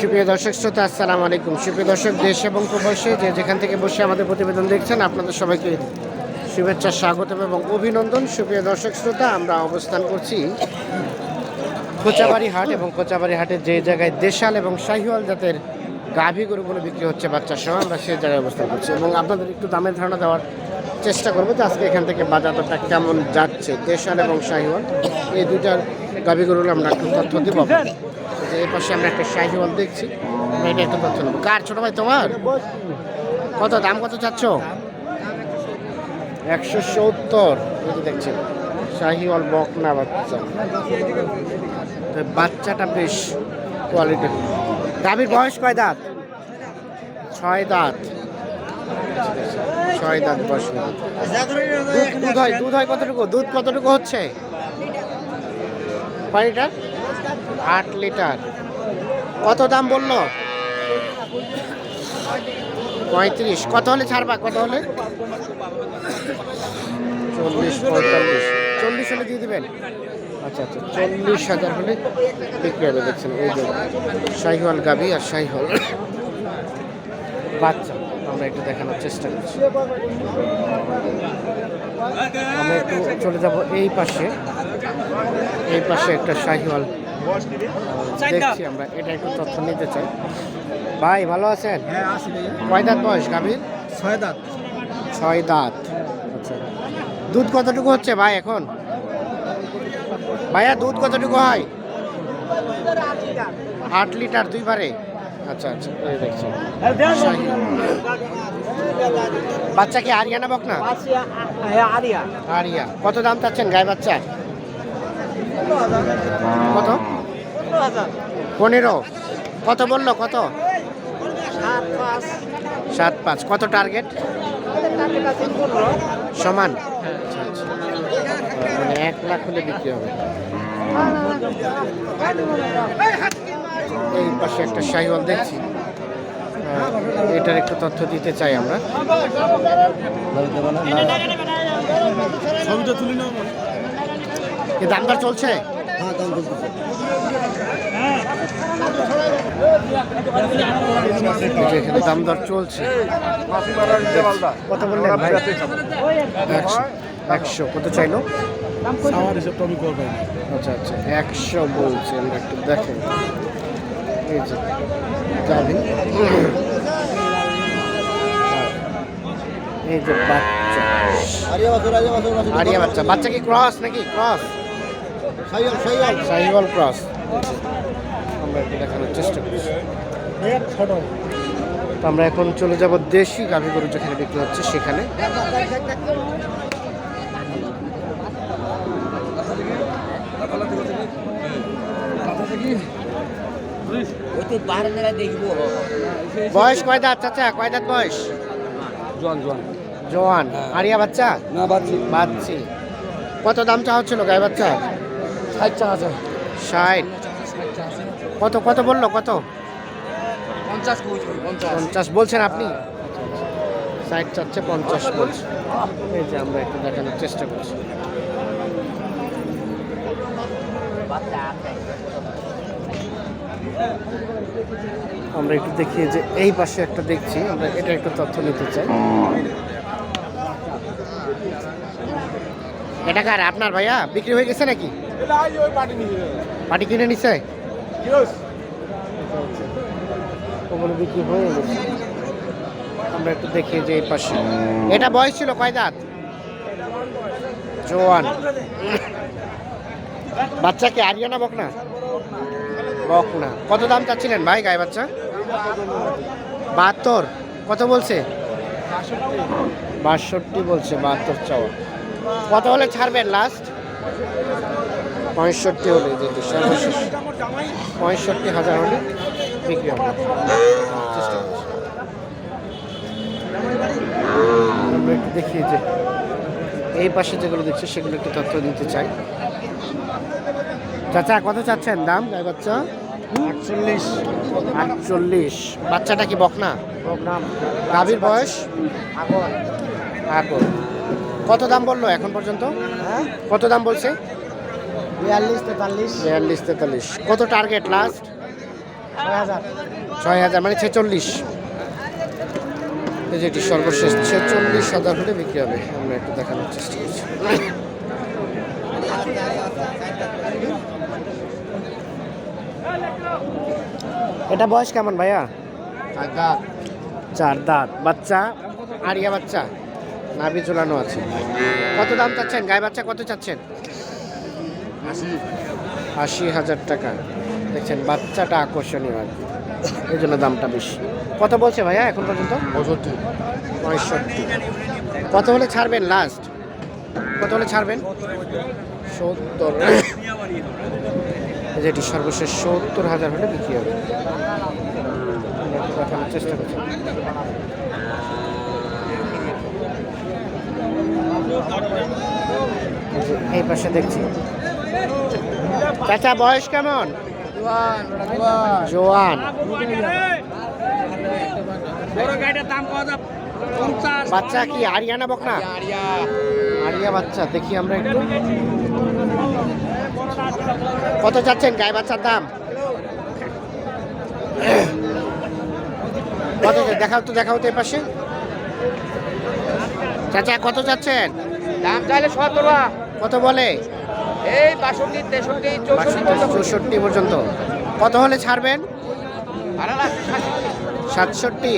সুপ্রিয় দর্শক, শ্রোতা, আসসালামু আলাইকুম। সুপ্রিয় দর্শক, দেশ এবং প্রবাসে যে যেখান থেকে বসে আমাদের প্রতিবেদন দেখছেন, আপনাদের সবাইকে শুভেচ্ছা, স্বাগতম এবং অভিনন্দন। সুপ্রিয় দর্শক, শ্রোতা, আমরা অবস্থান করছি কোচাবাড়ি হাট এবং কোচাবাড়ি হাটের যে জায়গায় দেশাল এবং শাহিওয়াল জাতের গাভী গরুগুলো বিক্রি হচ্ছে বাচ্চা সহ, আমরা সেই জায়গায় অবস্থান করছি এবং আপনাদের একটু দামের ধারণা দেওয়ার চেষ্টা করব যে আজকে এখান থেকে বাজারটা কেমন যাচ্ছে, দেশাল এবং শাহিওয়াল। এই দুইটার গাভী গরুগুলো আমরা একটু তথ্য দেবো যে এই পাশে আমরা একটা শাহিওয়াল দেখছি। আমরা এটা একটু তথ্য কার? ছোট ভাই তোমার? কত? দাম কত চাচ্ছ? একশো সত্তর। দেখছেন, শাহিওয়াল বকনা বাচ্চা। বাচ্চাটা বেশ কোয়ালিটি গাভীর বয়স কয় দাঁত? ছয় দাঁত। ছয় দাঁত বয়স দুধ দুধ হয় দুধ হয় কতটুকু? দুধ কতটুকু হচ্ছে? লিটার? আট লিটার। কত দাম বলল? পঁয়ত্রিশ। কত হলে ছাড়বা? কত হলে? চল্লিশ, পঁয়তাল্লিশ। চল্লিশ হলে দিয়ে দেবেন? আচ্ছা আচ্ছা। চল্লিশ হাজার হলে বিক্রি হবে, দেখছেন। এই যে শাহিওয়াল গাভি আর শাহিওয়াল বাচ্চা, আমরা একটু দেখানোর চেষ্টা করছি। আমরা একটু চলে যাব এই পাশে। এই পাশে একটা শাহিওয়াল দেখছি আমরা এটা একটু তথ্য নিতে চাই। ভাই ভালো আছেন? হ্যাঁ কয় দাঁত বয়স গাভীর? ছয় দাঁত। ছয় দাঁত। আচ্ছা। দুধ কতটুকু হচ্ছে ভাই এখন? ভাইয়া দুধ কতটুকু হয়? আট লিটার দুই দুইবারে আচ্ছা আচ্ছা এই দেখছি। বাচ্চা কি আরিয়ানা বক না আরিয়া আরিয়া। কত দাম চাচ্ছেন গায়ে বাচ্চা? কত? পনেরো কত বলল কত? সাত পাঁচ। সাত পাঁচ কত টার্গেট সমান। মানে এক লাখ হলে বিক্রি হবে। এই পাশে একটা শাহিওয়াল দেখছি। এটার একটু তথ্য দিতে চাই আমরা। দামদার চলছে হ্যাঁ দাম বলতেছে এই যে এখানে দাম দর চলছে। কত বললেন ভাই? একশো একশো। কত চাইলো? আচ্ছা আচ্ছা একশো বলছে। আমরা একটু দেখেন। এই যে গাভি এই যে বাচ্চা। আরিয়া বাচ্চা। বাচ্চা কি ক্রস নাকি? ক্রস সাহিওয়াল ক্রস আমরা দেখানোর চেষ্টা করছি। তো আমরা এখন চলে যাব দেশি গাভী গরু যেখানে বিক্রি হচ্ছে সেখানে। বয়স কয় দাঁত চাচা? কয় দাঁত বয়স? জোয়ান জোয়ান। জোয়ান। আরিয়া বাচ্চা? না বাচ্চি। বাচ্চি। কত দাম চাওয়া হচ্ছিল গায়ে বাচ্চা ষাট টাকা আছে। ষাট। কত কত বলল কত? পঞ্চাশ পঞ্চাশ। পঞ্চাশ বলছেন আপনি? ষাট চাচ্ছে পঞ্চাশ বলছে। এই যে আমরা একটু দেখানোর চেষ্টা করছি। আমরা একটু দেখি যে এই পাশে একটা দেখছি আমরা এটা একটু তথ্য নিতে চাই। এটা কার আপনার ভাইয়া? বিক্রি হয়ে গেছে নাকি? পাটি কিনে নিছে? ওগুলো বিক্রি হয়ে গেছে। আমরা একটু দেখি যে এই পাশে। এটা বয়স ছিল কয় দাঁত? জোয়ান। বাচ্চা কি আরিয়ানা বক না বক না কত দাম চাচ্ছিলেন ভাই গায়ে বাচ্চা? বাহাত্তর। কত বলছে? বাষট্টি বলছে, বাহাত্তর চাওয়া। কত হলে ছাড়বেন লাস্ট পঁয়ষট্টি হলে যেটি সর্বশেষ পঁয়ষট্টি হাজার হলে বিক্রি হবে। আমরা একটু দেখি যে এই পাশে যেগুলো দেখছি সেগুলো একটু তথ্য দিতে চাই। চাচা কত চাচ্ছেন দাম? গাই বাচ্চা আটচল্লিশ। আটচল্লিশ। বাচ্চাটা কি বকনা। গাভীর বয়স? আগর। আগর। কত দাম বলল এখন পর্যন্ত? হ্যাঁ? কত দাম বলছে? বিয়াল্লিশ তেতাল্লিশ। বিয়াল্লিশ তেতাল্লিশ। কত টার্গেট লাস্ট ছয় হাজার। ছয় হাজার মানে ছেচল্লিশ। এই যে এটি সর্বশেষ ছেচল্লিশ হাজার হলে বিক্রি হবে। আমরা একটু দেখানোর চেষ্টা করছি। এটা বয়স কেমন ভাইয়া? চার দাঁত। বাচ্চা? আরিয়া বাচ্চা? নাভি ঝুলানো আছে। কত দাম চাচ্ছেন? গায়ে বাচ্চা কত চাচ্ছেন? আশি হাজার টাকা। দেখছেন বাচ্চাটা আকর্ষণীয় আর কি। এই জন্য দামটা বেশি। কত বলছে ভাইয়া এখন পর্যন্ত? পঁয়ষট্টি। পঁয়ষট্টি। কত হলে ছাড়বেন লাস্ট কত হলে ছাড়বেন? সত্তর। যেটি সর্বশেষ সত্তর হাজার হলে বিক্রি হবে। দেখানোর চেষ্টা করছি। এই পাশে দেখছি। চাচা বয়স কেমন? জোয়ান। বাচ্চা কি আরিয়ানা বকনা? আরিয়া বাচ্চা দেখি আমরা একটু। কত চাচ্ছেন গায়ে বাচ্চার দাম? কত দেখাও তো দেখাও তো পাশে। চাচা কত চাচ্ছেন? দাম চাইলে সতেরো কত বলে? এই বাষট্টি তেষট্টি চৌষট্টি চৌষট্টি পর্যন্ত। কত হলে ছাড়বেন? সাতষট্টি।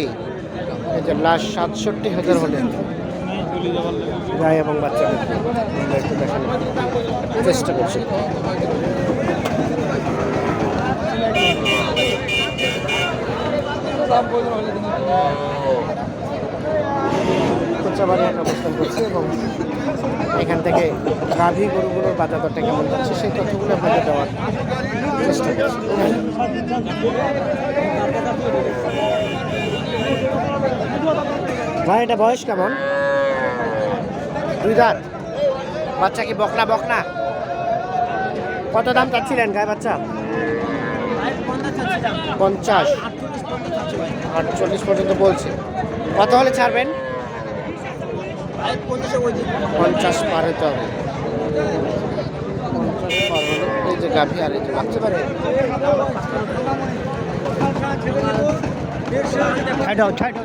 লাস্ট সাতষট্টি হাজার হলে। গায়ে এবং বাচ্চাদের আমরা একটু দেখানোর চেষ্টা করছি। কোচাবাড়ি একটা অবস্থান করছি এবং এখান থেকে গাভী গরুগুলোর বাজার দরটা কেমন যাচ্ছে সেই তথ্যগুলো আপনাদের দেওয়ার চেষ্টা করছি। ভাই, এটা বয়স কেমন? দুই দাঁত। বাচ্চা কি বকনা বকনা? কত দাম চাচ্ছিলেন গায়ে বাচ্চা? পঞ্চাশ। আটচল্লিশ পর্যন্ত বলছে। কত হলে ছাড়বেন? পঞ্চাশ পার হতে হবে। পঞ্চাশ পার হলে এই যে গাভী আর এই যে বাচ্চা। পারে ছাড়াও ছাড়াও